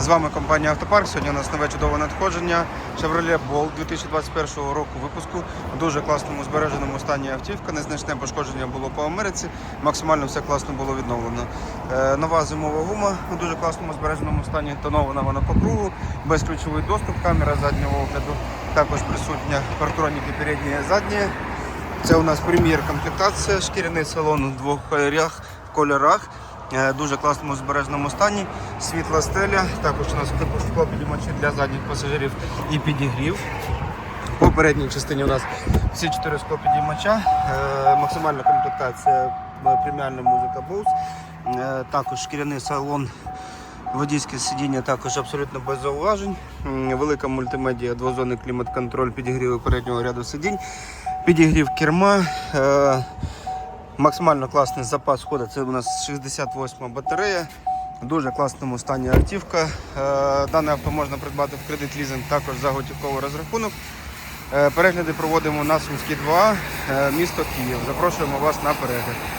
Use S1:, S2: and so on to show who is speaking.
S1: З вами компанія Автопарк. Сьогодні у нас нове чудове надходження Chevrolet Bolt 2021 року випуску. У дуже класному збереженому стані автівка. Незначне пошкодження було по Америці. Максимально все класно було відновлено. Е, нова зимова гума у дуже класному збереженому стані. Тонована вона по кругу, безключовий доступ, камера заднього огляду. Також присутня партроніки передні і задні. Це у нас прем'єр комплектація, шкіряний салон у двох кольорах. кольорах. Е, Дуже класному збереженому стані. Світла стеля. Також у нас склопідіймачі для задніх пасажирів і підігрів. По передній частині у нас всі чотири склопідіймача. Е, Максимальна комплектація преміальна музика Bose. Е, Також шкіряний салон. Водійське сидіння також абсолютно без зауважень. Велика мультимедіа, двозонний клімат-контроль, підігрів переднього ряду сидінь, підігрів керма. Максимально класний запас ходу. Це у нас 68 батарея. Дуже класному стані автівка. Е, Дане авто можна придбати в кредит лізинг також за готівковий розрахунок. Е, Перегляди проводимо на Сумській 2, е, місто Київ. Запрошуємо вас на перегляд.